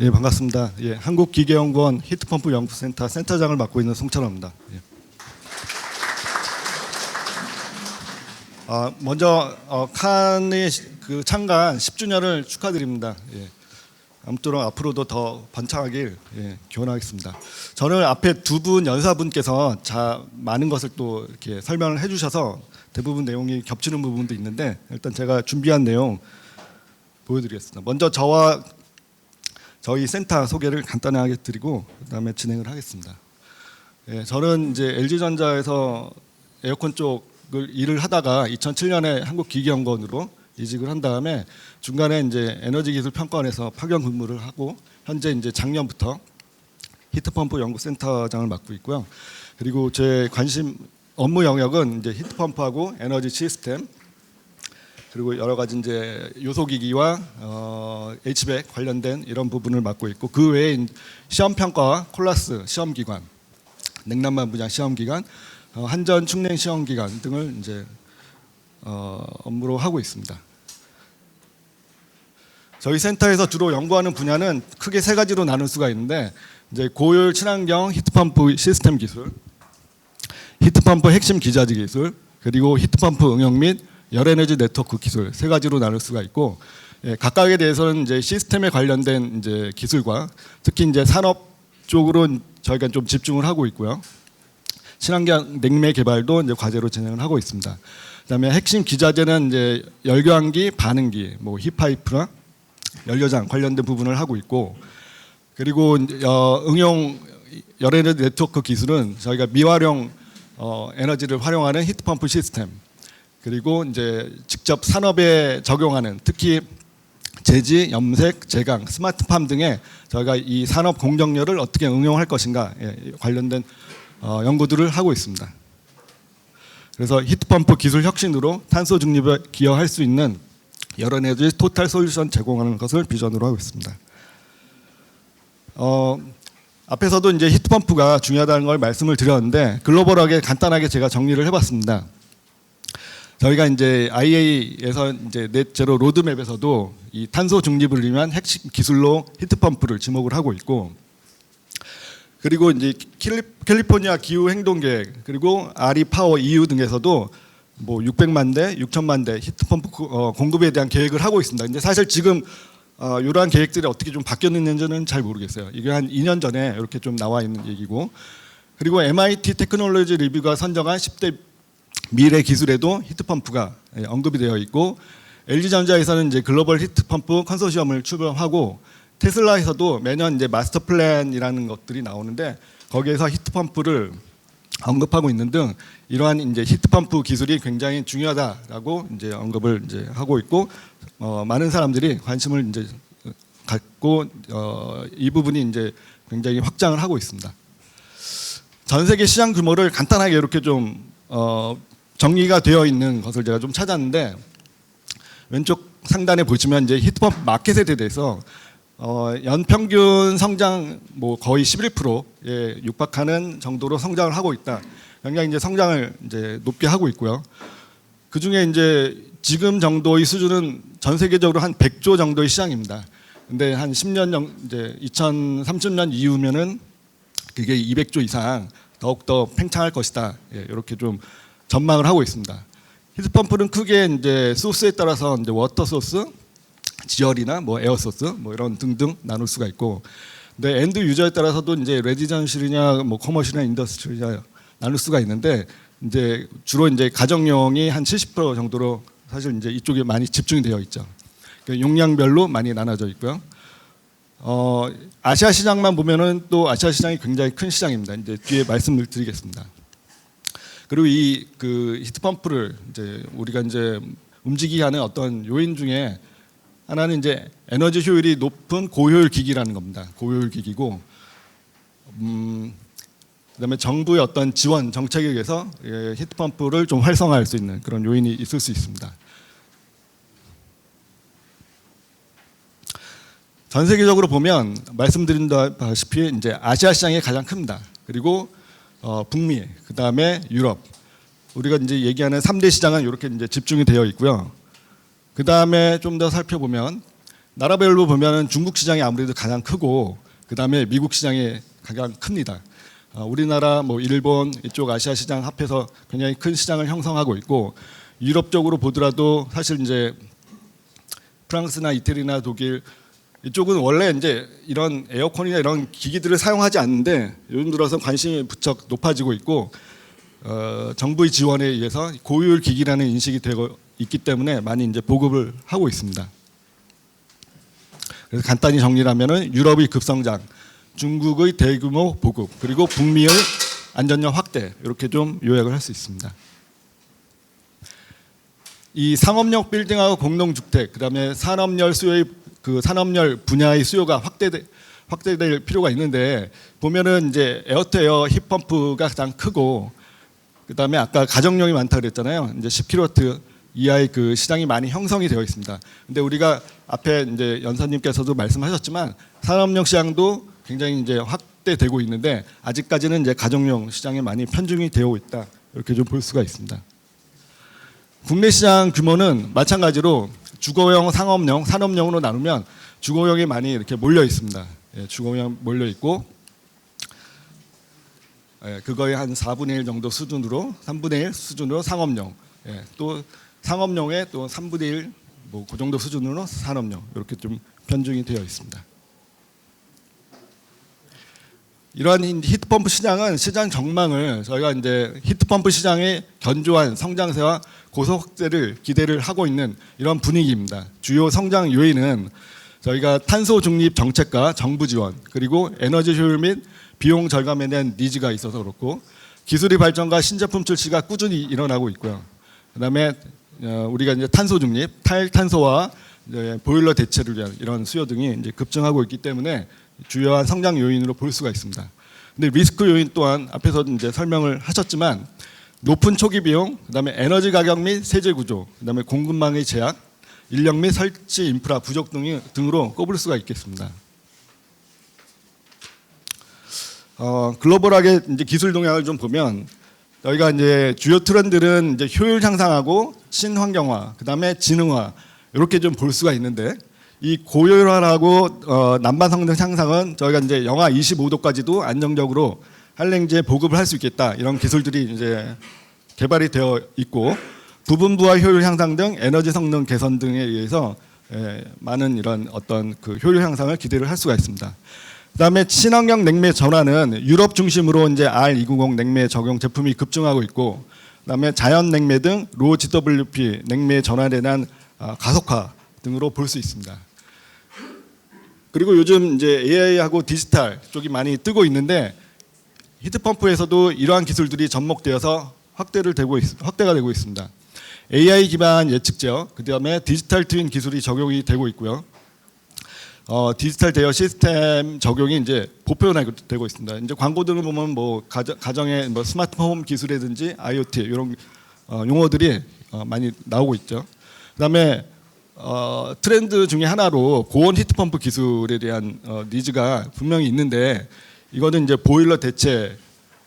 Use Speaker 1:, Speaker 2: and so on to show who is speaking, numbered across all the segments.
Speaker 1: 예, 반갑습니다. 예, 한국기계연구원 히트펌프 연구센터 센터장을 맡고 있는 송철호입니다. 예. 아, 먼저 어, 칸의 시- 그 창간 10주년을 축하드립니다. 예. 아무쪼록 앞으로도 더 번창하길 예, 기원하겠습니다. 저는 앞에 두 분 연사분께서 자 많은 것을 또 이렇게 설명을 해주셔서 대부분 내용이 겹치는 부분도 있는데 일단 제가 준비한 내용 보여드리겠습니다. 먼저 저와 저희 센터 소개를 간단하게 드리고 그다음에 진행을 하겠습니다. 예, 저는 이제 LG전자에서 에어컨 쪽을 일을 하다가 2007년에 한국기계연구원으로 이직을 한 다음에 중간에 이제 에너지기술 평가원에서 파견 근무를 하고 현재 이제 작년부터 히트펌프 연구센터장을 맡고 있고요. 그리고 제 관심 업무 영역은 이제 히트펌프하고 에너지 시스템 그리고 여러 가지 이제 요소기기와 어, HVAC 관련된 이런 부분을 맡고 있고 그 외에 시험 평가와 콜라스 시험 기관, 냉난방 분야 시험 기관, 어, 한전 충냉 시험 기관 등을 이제 어, 업무로 하고 있습니다. 저희 센터에서 주로 연구하는 분야는 크게 세 가지로 나눌 수가 있는데 이제 고효율 친환경 히트펌프 시스템 기술, 히트펌프 핵심 기자재 기술, 그리고 히트펌프 응용 및 열에너지 네트워크 기술 세 가지로 나눌 수가 있고 예, 각각에 대해서는 이제 시스템에 관련된 이제 기술과 특히 이제 산업 쪽으로 저희가 좀 집중을 하고 있고요. 친환경 냉매 개발도 이제 과제로 진행을 하고 있습니다. 그다음에 핵심 기자재는 이제 열교환기, 반응기, 뭐 힙파이프나 연료장 관련된 부분을 하고 있고 그리고 어, 응용 열에너지 네트워크 기술은 저희가 미활용 어, 에너지를 활용하는 히트펌프 시스템 그리고 이제 직접 산업에 적용하는 특히 제지, 염색, 제강, 스마트팜 등에 저희가 이 산업 공정률을 어떻게 응용할 것인가 예, 관련된 어, 연구들을 하고 있습니다. 그래서 히트펌프 기술 혁신으로 탄소 중립에 기여할 수 있는 여러 에너지 토탈 솔루션 제공하는 것을 비전으로 하고 있습니다. 어, 앞에서도 이제 히트펌프가 중요하다는 걸 말씀을 드렸는데 글로벌하게 간단하게 제가 정리를 해봤습니다. 저희가 이제 IA에서 이제 넷제로 로드맵에서도 이 탄소 중립을 위한 핵심 기술로 히트펌프를 지목을 하고 있고 그리고 이제 캘리- 캘리포니아 기후 행동 계획 그리고 아리 파워 EU 등에서도 뭐 600만 대, 6천만 대 히트펌프 구- 어, 공급에 대한 계획을 하고 있습니다. 근데 사실 지금 어, 이러한 계획들이 어떻게 좀 바뀌었는지는 잘 모르겠어요. 이게 한 2년 전에 이렇게 좀 나와 있는 얘기고 그리고 MIT 테크놀로지 리뷰가 선정한 10대 미래 기술에도 히트펌프가 예, 언급이 되어 있고 LG전자에서는 이제 글로벌 히트펌프 컨소시엄을 출범하고 테슬라에서도 매년 이제 마스터 플랜이라는 것들이 나오는데 거기에서 히트펌프를 언급하고 있는 등 이러한 이제 히트펌프 기술이 굉장히 중요하다라고 이제 언급을 이제 하고 있고 어, 많은 사람들이 관심을 이제 갖고 어, 이 부분이 이제 굉장히 확장을 하고 있습니다. 전 세계 시장 규모를 간단하게 이렇게 좀 어, 정리가 되어 있는 것을 제가 좀 찾았는데 왼쪽 상단에 보시면 이제 히트펌프 마켓에 대해서 어, 연평균 성장 뭐 거의 11%에 육박하는 정도로 성장을 하고 있다. 굉장히 이제 성장을 이제 높게 하고 있고요. 그 중에 이제 지금 정도의 수준은 전 세계적으로 한 100조 정도의 시장입니다. 근데 한 10년 정 이제 2030년 이후면은 그게 200조 이상 더욱 더 팽창할 것이다. 예, 이렇게 좀 전망을 하고 있습니다. 히트펌프는 크게 이제 소스에 따라서 이제 워터 소스, 지열이나 뭐 에어 소스 뭐 이런 등등 나눌 수가 있고, 근데 엔드 유저에 따라서도 이제 레지던실이냐 뭐 커머셜이나 인더스트리냐 나눌 수가 있는데 이제 주로 이제 가정용이 한 70% 정도로 사실 이제 이쪽에 많이 집중이 되어 있죠. 그 용량별로 많이 나눠져 있고요. 어, 아시아 시장만 보면은 또 아시아 시장이 굉장히 큰 시장입니다. 이제 뒤에 말씀을 드리겠습니다. 그리고 이 그 히트 펌프를 이제 우리가 이제 움직이게 하는 어떤 요인 중에 하나는 이제 에너지 효율이 높은 고효율 기기라는 겁니다. 고효율 기기고, 음, 그다음에 정부의 어떤 지원 정책에 의해서 예, 히트 펌프를 좀 활성화할 수 있는 그런 요인이 있을 수 있습니다. 전 세계적으로 보면 말씀드린다시피 이제 아시아 시장이 가장 큽니다. 그리고 어, 북미, 그 다음에 유럽, 우리가 이제 얘기하는 3대 시장은 이렇게 이제 집중이 되어 있고요. 그 다음에 좀 더 살펴보면 나라별로 보면은 중국 시장이 아무래도 가장 크고 그 다음에 미국 시장이 가장 큽니다. 어, 우리나라, 뭐 일본 이쪽 아시아 시장 합해서 굉장히 큰 시장을 형성하고 있고 유럽 쪽으로 보더라도 사실 이제 프랑스나 이태리나 독일 이쪽은 원래 이제 이런 에어컨이나 이런 기기들을 사용하지 않는데 요즘 들어서 관심이 부쩍 높아지고 있고 어, 정부의 지원에 의해서 고효율 기기라는 인식이 되고 있기 때문에 많이 이제 보급을 하고 있습니다. 그래서 간단히 정리하면은 유럽의 급성장, 중국의 대규모 보급, 그리고 북미의 안전력 확대 이렇게 좀 요약을 할 수 있습니다. 이 상업용 빌딩하고 공동주택, 그다음에 산업열 수요의 그 산업열 분야의 수요가 확대돼 확대될 필요가 있는데 보면은 이제 에어투에어 힙펌프가 가장 크고 그다음에 아까 가정용이 많다 그랬잖아요. 이제 10kW 이하의 그 시장이 많이 형성이 되어 있습니다. 근데 우리가 앞에 이제 연사님께서도 말씀하셨지만 산업용 시장도 굉장히 이제 확대되고 있는데 아직까지는 이제 가정용 시장에 많이 편중이 되어 있다. 이렇게 좀 볼 수가 있습니다. 국내 시장 규모는 마찬가지로 주거용, 상업용, 산업용으로 나누면 주거용이 많이 이렇게 몰려 있습니다. 예, 주거용 몰려 있고 예, 그거의 한 4분의 1 정도 수준으로 3분의 1 수준으로 상업용, 예, 또 상업용의 또 3분의 1 뭐 그 정도 수준으로 산업용 이렇게 좀 편중이 되어 있습니다. 이러한 이 히트펌프 시장은 시장 전망을 저희가 이제 히트펌프 시장의 견조한 성장세와 고속 확대를 기대를 하고 있는 이런 분위기입니다. 주요 성장 요인은 저희가 탄소 중립 정책과 정부 지원 그리고 에너지 효율 및 비용 절감에 대한 니즈가 있어서 그렇고 기술의 발전과 신제품 출시가 꾸준히 일어나고 있고요. 그다음에 어, 우리가 이제 탄소 중립, 탈탄소와 보일러 대체를 위한 이런 수요 등이 이제 급증하고 있기 때문에 주요한 성장 요인으로 볼 수가 있습니다. 근데 리스크 요인 또한 앞에서 이제 설명을 하셨지만 높은 초기 비용, 그다음에 에너지 가격 및 세제 구조, 그다음에 공급망의 제약, 인력 및 설치 인프라 부족 등이 등으로 꼽을 수가 있겠습니다. 어, 글로벌하게 이제 기술 동향을 좀 보면 저희가 이제 주요 트렌드는 이제 효율 향상하고 친환경화, 그다음에 지능화 이렇게 좀 볼 수가 있는데 이 고효율화하고 어, 난방 성능 향상은 저희가 이제 영하 25도까지도 안정적으로 한랭지에 보급을 할 수 있겠다 이런 기술들이 이제 개발이 되어 있고 부분부와 효율 향상 등 에너지 성능 개선 등에 의해서 예, 많은 이런 어떤 그 효율 향상을 기대를 할 수가 있습니다. 그다음에 친환경 냉매 전환은 유럽 중심으로 이제 R290 냉매 적용 제품이 급증하고 있고 그다음에 자연 냉매 등로 GWP 냉매 전환에 대한 아, 가속화 등으로 볼 수 있습니다. 그리고 요즘 이제 AI하고 디지털 쪽이 많이 뜨고 있는데 히트펌프에서도 이러한 기술들이 접목되어서 확대를 되고 있, 확대가 되고 있습니다. AI 기반 예측 제어, 그다음에 디지털 트윈 기술이 적용이 되고 있고요. 어, 디지털 대여 시스템 적용이 이제 보편화되고 있습니다. 이제 광고들을 보면 뭐 가정, 가정 의 뭐 스마트홈 기술이라든지 IoT 이런 어, 용어들이 어, 많이 나오고 있죠. 그다음에 어, 트렌드 중에 하나로 고온 히트펌프 기술에 대한 어, 니즈가 분명히 있는데 이거는 이제 보일러 대체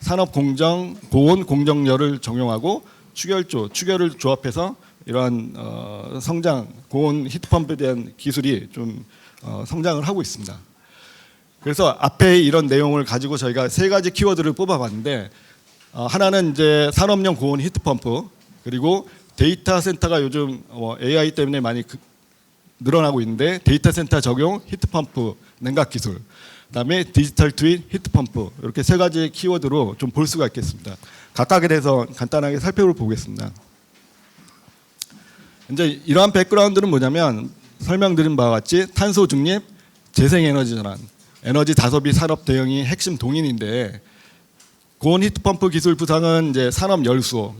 Speaker 1: 산업 공정 고온 공정열을 적용하고 추결조 추결을 조합해서 이러한 어, 성장 고온 히트펌프에 대한 기술이 좀 어, 성장을 하고 있습니다. 그래서 앞에 이런 내용을 가지고 저희가 세 가지 키워드를 뽑아봤는데 어, 하나는 이제 산업용 고온 히트펌프 그리고 데이터 센터가 요즘 어, AI 때문에 많이 그- 늘어나고 있는데 데이터 센터 적용 히트펌프 냉각 기술 그다음에 디지털 트윈 히트펌프 이렇게 세 가지 키워드로 좀 볼 수가 있겠습니다. 각각에 대해서 간단하게 살펴보겠습니다. 이제 이러한 백그라운드는 뭐냐면 설명드린 바와 같이 탄소 중립, 재생에너지 전환, 에너지 다소비 산업 대응이 핵심 동인인데 고온 히트펌프 기술 부상은 이제 산업 열수요,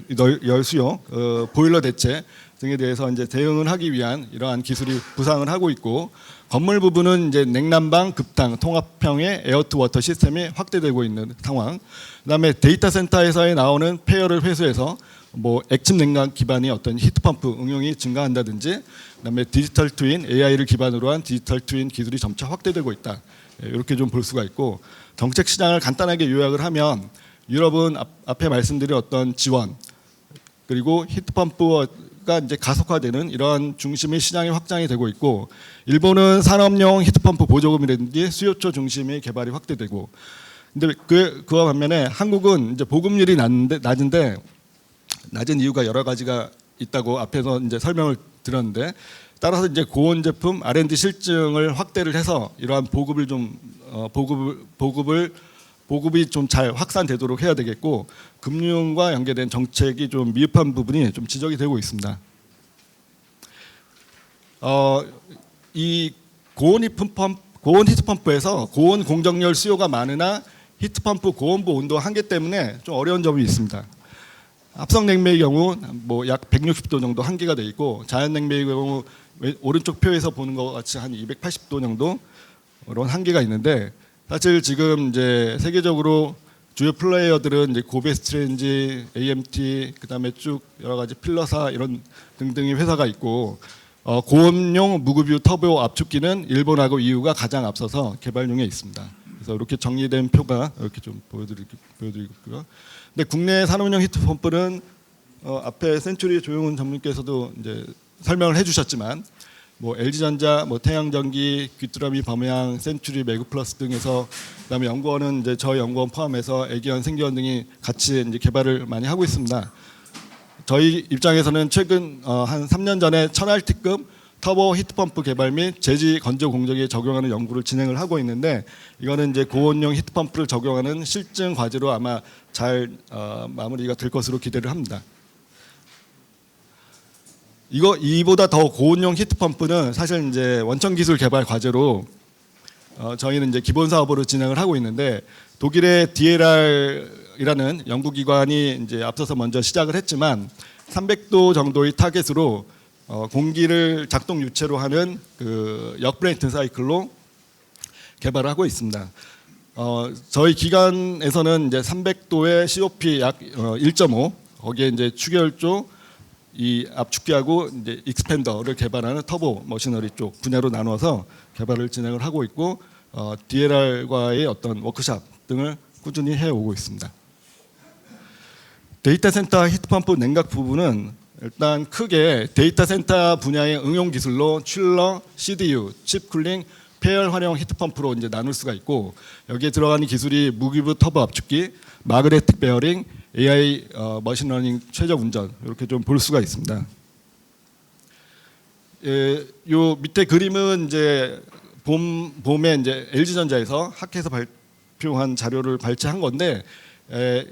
Speaker 1: 열수요, 어, 보일러 대체 등에 대해서 이제 대응을 하기 위한 이러한 기술이 부상을 하고 있고 건물 부분은 이제 냉난방, 급탕, 통합형의 에어투 워터 시스템이 확대되고 있는 상황. 그다음에 데이터 센터에서 나오는 폐열을 회수해서 뭐 액침 냉각 기반의 어떤 히트펌프 응용이 증가한다든지 그다음에 디지털 트윈 AI를 기반으로 한 디지털 트윈 기술이 점차 확대되고 있다. 예, 이렇게 좀 볼 수가 있고 정책 시장을 간단하게 요약을 하면 유럽은 앞, 앞에 말씀드린 어떤 지원 그리고 히트펌프 히트펌프가 이제 가속화되는 이러한 중심의 시장이 확장이 되고 있고 일본은 산업용 히트펌프 보조금이라든지 수요처 중심의 개발이 확대되고 근데 그 그와 반면에 한국은 이제 보급률이 낮은데 낮은데 낮은 이유가 여러 가지가 있다고 앞에서 이제 설명을 드렸는데 따라서 이제 고온 제품 R&D 실증을 확대를 해서 이러한 보급을 좀 어, 보급을 보급을 보급이 좀 잘 확산되도록 해야 되겠고 금융과 연계된 정책이 좀 미흡한 부분이 좀 지적이 되고 있습니다. 어, 이 고온 히트펌프 고온 히트펌프에서 고온 공정열 수요가 많으나 히트펌프 고온부 온도 한계 때문에 좀 어려운 점이 있습니다. 합성 냉매의 경우 뭐 약 160도 정도 한계가 돼 있고 자연 냉매의 경우 왼- 오른쪽 표에서 보는 것 같이 한 280도 정도 그런 한계가 있는데 사실 지금 이제 세계적으로 주요 플레이어들은 이제 고베 스트렌지, AMT, 그다음에 쭉 여러 가지 필러사 이런 등등의 회사가 있고 어, 고온용 무급유 터보 압축기는 일본하고 EU가 가장 앞서서 개발 중에 있습니다. 그래서 이렇게 정리된 표가 이렇게 좀 보여드리, 보여드리고요. 근데 국내 산업용 히트 펌프는 어, 앞에 센츄리 조용훈 전문께서도 이제 설명을 해주셨지만 뭐 LG전자, 뭐 태양전기, 귀뚜라미 범양, 센츄리, 매그플러스 등에서 그다음에 연구원은 이제 저희 연구원 포함해서 애기원, 생기원 등이 같이 이제 개발을 많이 하고 있습니다. 저희 입장에서는 최근 어, 한 3년 전에 천알티급 터보 히트펌프 개발 및 제지 건조 공정에 적용하는 연구를 진행을 하고 있는데 이거는 이제 고온용 히트펌프를 적용하는 실증 과제로 아마 잘 어, 마무리가 될 것으로 기대를 합니다. 이거 이보다 더 고온용 히트 펌프는 사실 이제 원천 기술 개발 과제로 어, 저희는 이제 기본 사업으로 진행을 하고 있는데 독일의 DLR이라는 연구기관이 이제 앞서서 먼저 시작을 했지만 300도 정도의 타겟으로 어, 공기를 작동 유체로 하는 그 역브레이트 사이클로 개발을 하고 있습니다. 어, 저희 기관에서는 이제 300도의 COP 약 어, 1.5 거기에 이제 추결조 이 압축기하고 이제 익스펜더를 개발하는 터보 머시너리 쪽 분야로 나눠서 개발을 진행을 하고 있고 어, DLR과의 어떤 워크샵 등을 꾸준히 해오고 있습니다. 데이터 센터 히트펌프 냉각 부분은 일단 크게 데이터 센터 분야의 응용 기술로 칠러, CDU, 칩 쿨링, 폐열 활용 히트펌프로 이제 나눌 수가 있고 여기에 들어가는 기술이 무기부 터보 압축기, 마그네틱 베어링, AI 어, 머신러닝 최적 운전 이렇게 좀 볼 수가 있습니다. 예, 요 밑에 그림은 이제 봄 봄에 이제 LG 전자에서 학회에서 발표한 자료를 발췌한 건데 에,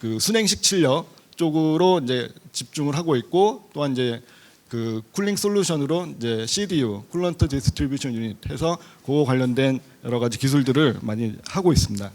Speaker 1: 그 순행식 칠려 쪽으로 이제 집중을 하고 있고 또한 이제 그 쿨링 솔루션으로 이제 CDU 쿨런트 디스트리뷰션 유닛 해서 그 관련된 여러 가지 기술들을 많이 하고 있습니다.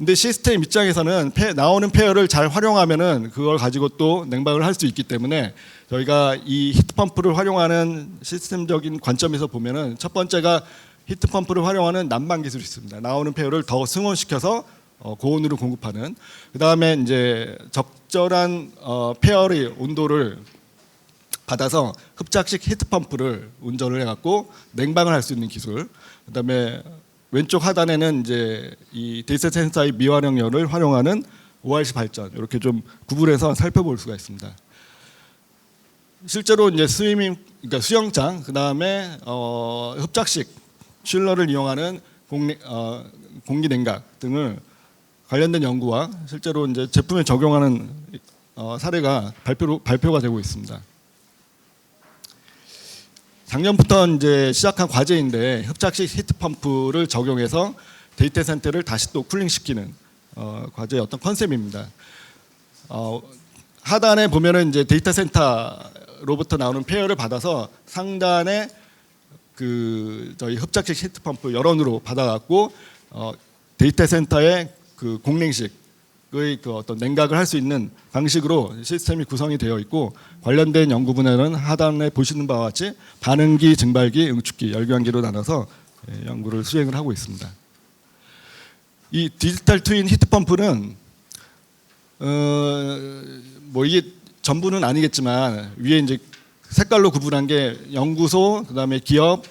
Speaker 1: 근데 시스템 입장에서는 폐- 나오는 페어를 잘 활용하면은 그걸 가지고 또 냉방을 할 수 있기 때문에 저희가 이 히트펌프를 활용하는 시스템적인 관점에서 보면은 첫 번째가 히트펌프를 활용하는 난방 기술이 있습니다. 나오는 페어를 더 승원시켜서 어, 고온으로 공급하는 그 다음에 이제 적절한 어, 페어의 온도를 받아서 흡착식 히트펌프를 운전을 해갖고 냉방을 할 수 있는 기술. 그 다음에 왼쪽 하단에는 이제 이 데이터 센서의 미활용열을 활용하는 ORC 발전 이렇게 좀 구분해서 살펴볼 수가 있습니다. 실제로 이제 스위밍 그러니까 수영장 그 다음에 어, 흡착식 칠러를 이용하는 공기, 어, 공기 냉각 등을 관련된 연구와 실제로 이제 제품에 적용하는 어, 사례가 발표로, 발표가 되고 있습니다. 작년부터 이제 시작한 과제인데 흡착식 히트 펌프를 적용해서 데이터 센터를 다시 또 쿨링시키는 어, 과제의 어떤 컨셉입니다. 어, 하단에 보면은 이제 데이터 센터로부터 나오는 페어를 받아서 상단에 그 저희 흡착식 히트 펌프 여론으로 받아갖고 어, 데이터 센터의 그 공냉식의 그 어떤 냉각을 할 수 있는 방식으로 시스템이 구성이 되어 있고 관련된 연구 분야는 하단에 보시는 바와 같이 반응기, 증발기, 응축기, 열교환기로 나눠서 예, 연구를 수행을 하고 있습니다. 이 디지털 트윈 히트펌프는 어 뭐 이게 전부는 아니겠지만 위에 이제 색깔로 구분한 게 연구소 그다음에 기업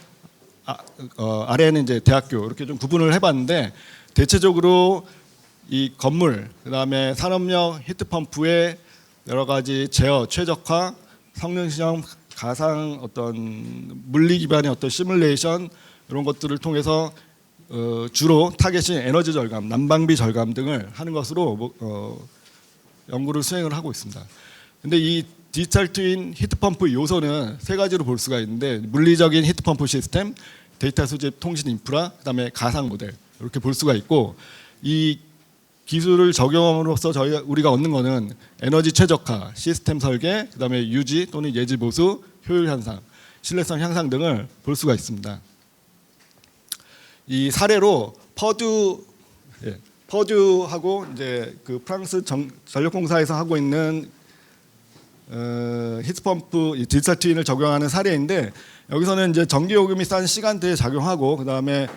Speaker 1: 아, 어, 아래에는 이제 대학교 이렇게 좀 구분을 해봤는데 대체적으로 이 건물 그다음에 산업용 히트펌프의 여러 가지 제어, 최적화, 성능 시험, 가상 어떤 물리 기반의 어떤 시뮬레이션 이런 것들을 통해서 어, 주로 타겟이 에너지 절감, 난방비 절감 등을 하는 것으로 뭐, 어, 연구를 수행을 하고 있습니다. 근데 이 디지털 트윈 히트펌프 요소는 세 가지로 볼 수가 있는데 물리적인 히트펌프 시스템, 데이터 수집 통신 인프라, 그다음에 가상 모델 이렇게 볼 수가 있고 이 기술을 적용함으로써 저희 우리가 얻는 거는 에너지 최적화, 시스템 설계, 그다음에 유지 또는 예지 보수, 효율 향상, 신뢰성 향상 등을 볼 수가 있습니다. 이 사례로 퍼듀 예, 퍼듀하고 이제 그 프랑스 정, 전력공사에서 하고 있는 어, 히트펌프 이 디지털 트윈을 적용하는 사례인데 여기서는 이제 전기 요금이 싼 시간대에 작용하고 그 다음에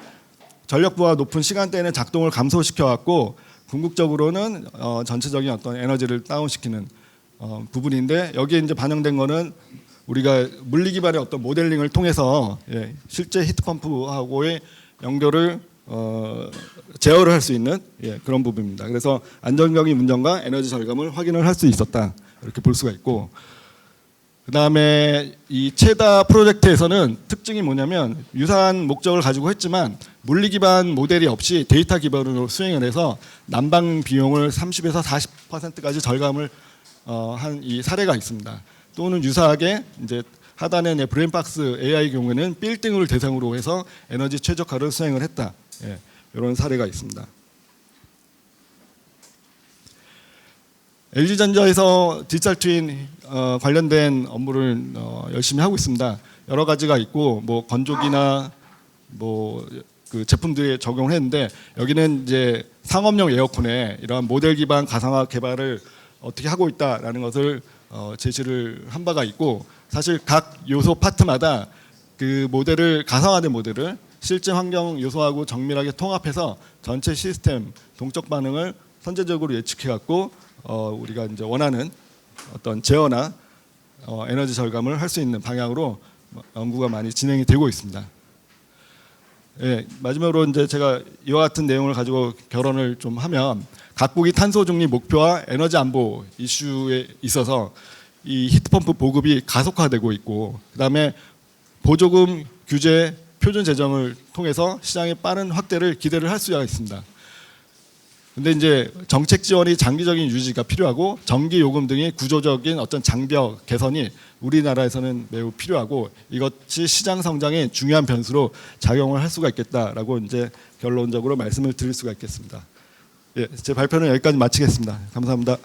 Speaker 1: 전력 부하 높은 시간대에는 작동을 감소시켜 갖고 궁극적으로는 어, 전체적인 어떤 에너지를 다운시키는 어, 부분인데 여기에 이제 반영된 거는 우리가 물리 기반의 어떤 모델링을 통해서 예, 실제 히트 펌프하고의 연결을 어, 제어를 할 수 있는 예, 그런 부분입니다. 그래서 안정적인 운전과 에너지 절감을 확인을 할 수 있었다 이렇게 볼 수가 있고 그다음에 이 체다 프로젝트에서는 특징이 뭐냐면 유사한 목적을 가지고 했지만 물리 기반 모델이 없이 데이터 기반으로 수행을 해서 난방 비용을 30에서 40%까지 절감을 어, 한 이 사례가 있습니다. 또는 유사하게 이제 하단에 이제 브레인박스 AI 경우에는 빌딩을 대상으로 해서 에너지 최적화를 수행을 했다. 예, 이런 사례가 있습니다. LG전자에서 디지털 트윈 어, 관련된 업무를 어, 열심히 하고 있습니다. 여러 가지가 있고 뭐 건조기나 뭐 그 제품들에 적용을 했는데 여기는 이제 상업용 에어컨에 이러한 모델 기반 가상화 개발을 어떻게 하고 있다라는 것을 어, 제시를 한 바가 있고 사실 각 요소 파트마다 그 모델을 가상화된 모델을 실제 환경 요소하고 정밀하게 통합해서 전체 시스템 동적 반응을 선제적으로 예측해 갖고 어, 우리가 이제 원하는 어떤 제어나 어, 에너지 절감을 할 수 있는 방향으로 연구가 많이 진행이 되고 있습니다. 예, 마지막으로 이제 제가 이와 같은 내용을 가지고 결론을 좀 하면 각국이 탄소 중립 목표와 에너지 안보 이슈에 있어서 이 히트펌프 보급이 가속화되고 있고 그다음에 보조금 규제 표준 재정을 통해서 시장의 빠른 확대를 기대를 할 수가 있습니다. 근데 이제 정책 지원이 장기적인 유지가 필요하고 전기 요금 등의 구조적인 어떤 장벽 개선이 우리나라에서는 매우 필요하고 이것이 시장 성장의 중요한 변수로 작용을 할 수가 있겠다라고 이제 결론적으로 말씀을 드릴 수가 있겠습니다. 예, 제 발표는 여기까지 마치겠습니다. 감사합니다.